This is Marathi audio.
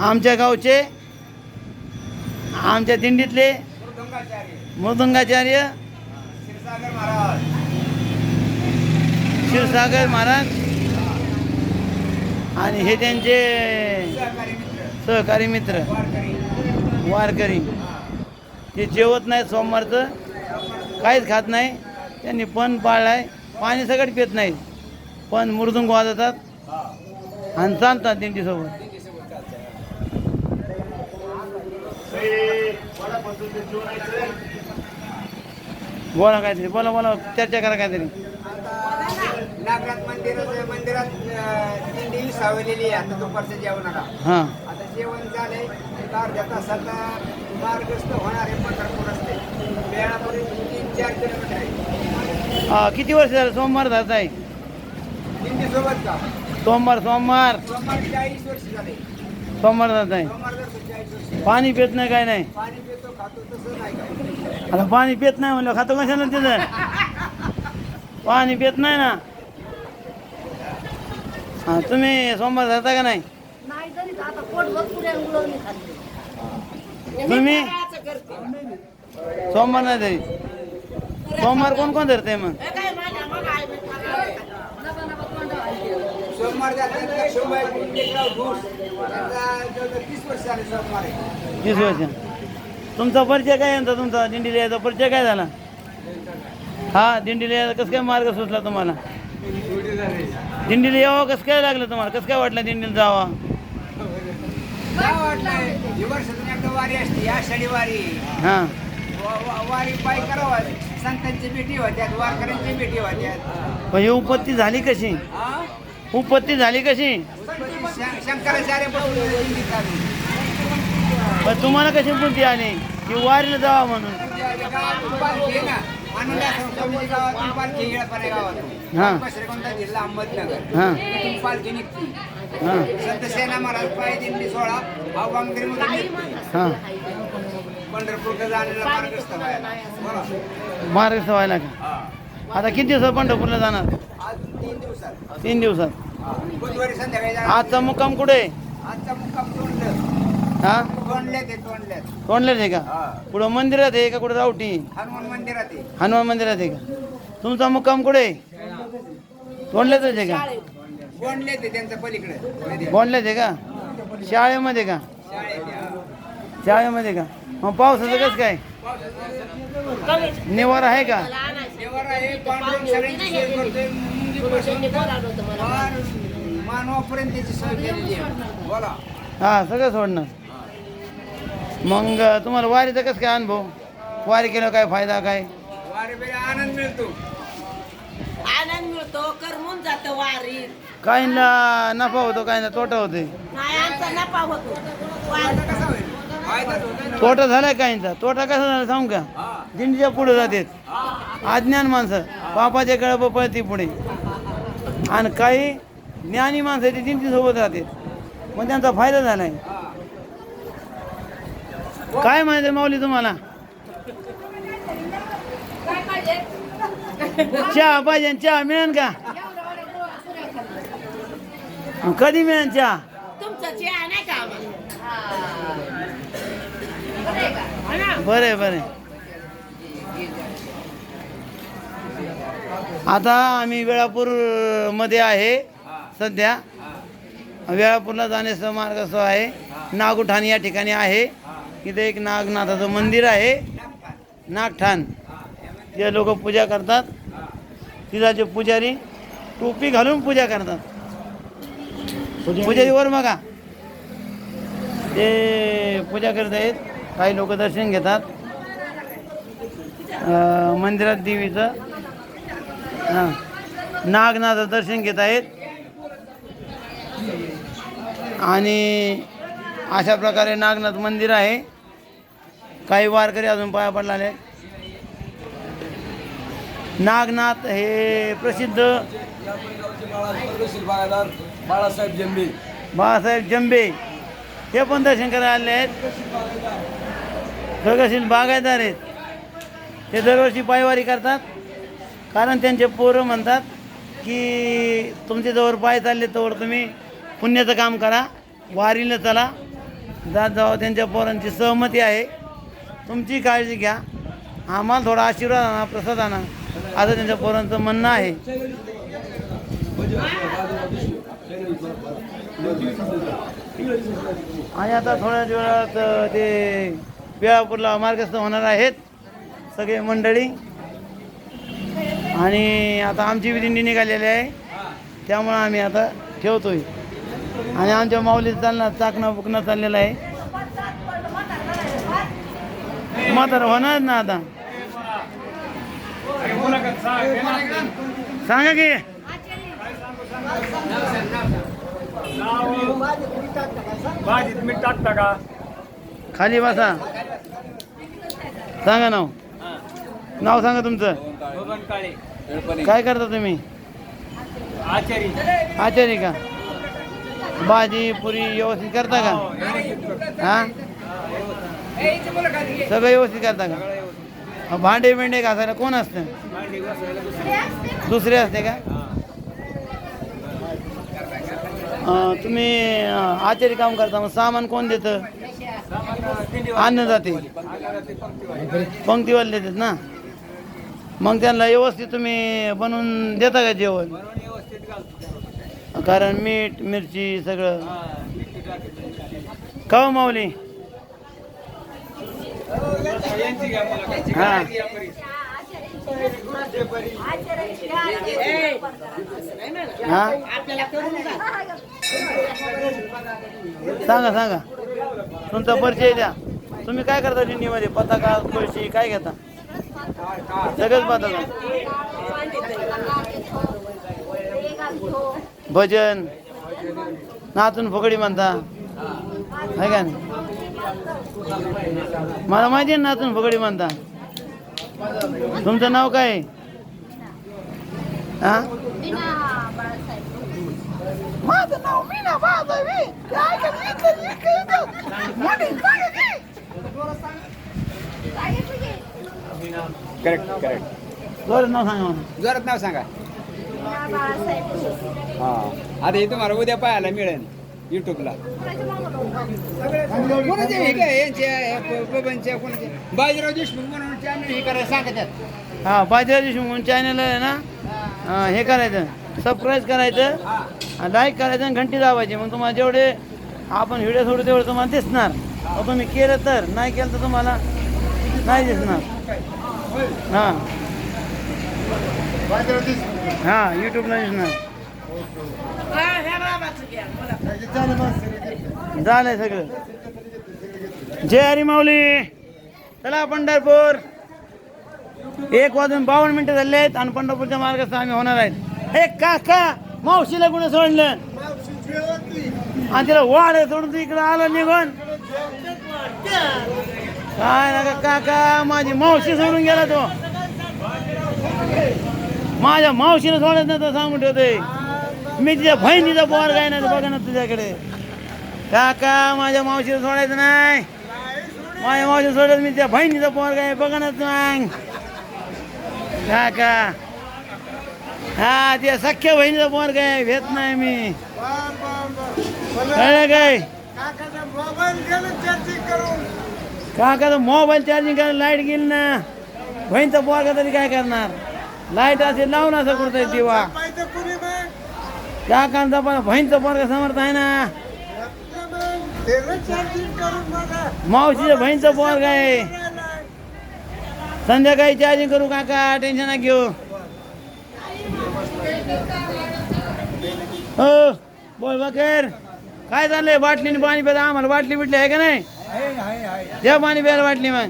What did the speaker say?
आमच्या गावचे आमच्या दिंडीतले मृदुंगाचार्य. शिवसागर क्षीरसागर महाराज. आणि हे त्यांचे सहकारी मित्र. वारकरी. ते जेवत नाही सोमवारचं. काहीच खात नाही. त्यांनी पण पाळलाय. पाणी सगळं पित नाही पण मृदुंग वाजवतात. आणि चालतात दिंडीसोबत. बोला काहीतरी बोला बोला चर्चा करा काहीतरी. मंदिरात मंदिरात अं, दिंडी सावलेली आहे. आता दुपारच्या जेवणाला हां. आता जेवण झालंय. एक अर्ध्या तासाला मार्गस्थ होणारे पंढरपूर असते वेळापर्यंत तीन चार किलोमीटर आहे. हा, किती वर्ष झालं सोमवार जात आहे? दिंडी सोबत का? सोमवार सोमवार. सोमवार चाळीस वर्ष झाले. सोमवार जात आहे. सोमवार चाळीस वर्ष. पाणी पित नाही काय नाही? आता पाणी पित नाही म्हणलं खातो कशाला तिथं? पाणी पित नाही ना? हा तुम्ही सोमवार जाता का नाही? तुम्ही? सोमवार नाही तरी. सोमवार कोण कोण धरते मग? सोमवार जातात तीस वर्ष झाले सोमवार आहे. तीस वर्ष. तुमचा परिचय काय यांचा तुमचा दिंडीला यायचा परिचय काय झाला? हा दिंडीला यायचा कसं काय मार्ग सुचला तुम्हाला? दिंडीला यावं कसं काय लागलं तुम्हाला? कसं काय वाटलं दिंडीला जावा? वारी असते हां. पाय करावं. संतांची भेटी होत्यात वारकऱ्यांची भेटी होत्यात पण ही उपत्ती झाली कशी? उपत्ती झाली कशी. पण तुम्हाला कशी बुद्धी आली? की वारीला जावा म्हणून. जिल्हा अहमदनगर सोळा पंढरपूरला व्हायला. मार्ग का. आता किती दिवसात पंढरपूरला जाणार? तीन दिवसात. तीन दिवसात. हा. बुधवारी संध्याकाळी जाणार. आजचा मुक्काम कुठे? आहे? आजचा मुक्काम तोंडलं हा? तोंडल्यात आहे तोंडल्यात कोणल्याच आहे का? हा. पुढं मंदिरात आहे का कुठं रावटी? हनुमान मंदिरात आहे. हनुमान मंदिरात आहे का? तुमचा मुक्काम कुठे? आहे तोंडल्याच आहे का? गोंडल्यात आहे त्यांच्या पलीकडे. मध्ये. बोंडल्याच आहे का? शाळेमध्ये का? शाळेत आहे, हा. शाळेमध्ये का? मग पावसाचं कसं काय? निवार आहे का? देवर आहे पांडुरंग सगळ्यांची सोय करतोय मुंगीपासून पार मानवापर्यंत त्याची सोय केलेली आहे. बोला. हा सगळं सोडणार मग तुम्हाला वारीचा कसं काय अनुभव? वारी केलं काय फायदा काय? वारे बेरे आनंद मिळतो. आनंद मिळतो करमून जातं वारीत काहींना नफा होतो काहींना तोटा होते नाही आमचा नफा होतो. कसा होईल? ना तोटा झालाय काहींचा तोटा कसा झाला सांगू का? दिंडीच्या पुढे जातात. अज्ञान माणसं. पापाच्या कळप पळती पुढे. आणि काही ज्ञानी माणसं ते दिंडीसोबत राहतात. मग त्यांचा फायदा झालाय. काय माहिती माऊली तुम्हाला? चहा पाहिजे चहा मिळेल का? कधी मिळेल चहा तुमचा चहा नाही का बरं आहे बरं आहे. आता आम्ही वेळापूरमध्ये आहे सध्या. वेळापूरला जाण्याचा मार्ग असं आहे. नागुठाण या ठिकाणी आहे. इथे एक नागनाथाचं मंदिर आहे. नागठाण. ते लोक पूजा करतात. तिथाचे पुजारी टोपी घालून पूजा करतात. पुजारी वर बघा. ते पूजा करत आहेत. काही लोक दर्शन घेतात. मंदिरात देवीचं. हां. नागनाथं दर्शन घेत आहेत. आणि अशा प्रकारे नागनाथ मंदिर आहे. काही वारकरी अजून पाया पडलेले आहेत. नागनाथ हे प्रसिद्ध बाळासाहेब जंबे बाळासाहेब जंबे हे पण दर्शन करायला आले आहेत. प्रगतशील बागायतदार आहेत. ते दरवर्षी पायवारी करतात. कारण त्यांचे पोरं म्हणतात की तुमचे जवळ पाय चालले तर तुम्ही पुण्याचं काम करा वारीला चला. जात जावं त्यांच्या पोरांची सहमती आहे. तुमची काळजी घ्या. आम्हाला थोडा आशीर्वाद आणा प्रसाद आणा. असं त्यांच्या पोरांचं म्हणणं आहे. आणि आता थोड्याच वेळात ते वेळापूरला मार्गस्थ होणार आहेत सगळे मंडळी. आणि आता आमची बी निघालेली आहे. त्यामुळं आम्ही आता ठेवतोय. आणि आमच्या माऊलीत चालणार चाकणं बुकणं चाललेलं आहे. मात्र होणार ना आता? सांगा की भाजीत मीठ टाकता का. खाली बसा. सांगा नाव. नाव सांगा तुमचं. बबन काळे काय करता तुम्ही? आचारी. आचारी का? भाजी पुरी व्यवस्थित करता का? हा सगळं व्यवस्थित करता का? भांडे बिंडे घासायला कोण असतं? दुसरे असते का? अं, तुम्ही अं, आचारी काम करता मग सामान कोण देतं? अन्न जाते. पंक्तीवाले देतात ना? मग त्यांना व्यवस्थित तुम्ही बनवून देता का जेवण? कारण मीठ मिरची सगळं. का हो माऊली? हा. हा? सांगा सांगा. तुमचा परिचय द्या. तुम्ही काय करता दिंडीमध्ये? पताका तुळशी काय घेता? सगळंच पताका. भजन. नाचून फुगडी म्हणता. आहे का नाही? मला माहिती आहे नातून नाचून फुगडी म्हणता. तुमचं नाव काय? आहे? हा माझं नाव मीना करेक्ट करेक्ट जोरात नाव सांगा. मला जोरात नाव सांगा. हा आता हे तुम्हाला उद्या पाहायला मिळेल युट्यूबला. कोणाचे हे काय यांचे बबनचे कोणाचे? बाजीराव देशमुख म्हणून चॅनल हे करायला सांगतात. हा बाजीराव देशमुख म्हणून चॅनल आहे ना? हा, हे करायचं. सबस्क्राईब करायचं. लाईक करायचं आणि घंटी दाबायची. मग तुम्हाला जेवढे आपण व्हिडिओ सोडू तेवढे तुम्हाला दिसणार. मग तुम्ही केलं तर नाही केलं तर तुम्हाला नाही दिसणार. हां. हां यूट्यूबला दिसणार. झालंय सगळं. जय हरी माऊली. चला पंढरपूर. एक वाजून बावन्न मिनिटं झाले आहेत आणि पंढरपूरच्या मार्गात आम्ही होणार आहेत. हे काका! मावशीला कुणी सोडलं? आणि तिला वाढ सोडून इकडं आलं निघून. काय ना काका माझी मावशी सोडून गेला तो. माझ्या मावशीला सोडत नाही तर सांगून ठेवते. मी तिच्या बहिणीचा पोर काय नाही बघा ना तुझ्याकडे. काका माझ्या मावशीला सोडायचं नाही. माझ्या मावशी सोडत मी त्या बहिणीचा पोर काय बघा ना सांग काका हा त्या सख्या बहिणीचा फोन काय भेट नाही मी. कळलं काय? काका मोबाईल चार्जिंग करायला लाइट गेली ना. बहीणचा पोरगा तरी काय करणार? लाइट असेल लावून असं कुठं दिवा. काकांचा पण बहीणचा पोरगा समर्थ आहे ना. मावशीच्या बहिणीचा पोरगा आहे. संध्याकाळी चार्जिंग करू काका टेन्शन ना घेऊ. हो बोल बकर. काय चाललंय? बाटलीने पाणी प्यायला आम्हाला बाटली बिटली आहे का नाही? द्या पाणी प्यायला बाटली मग.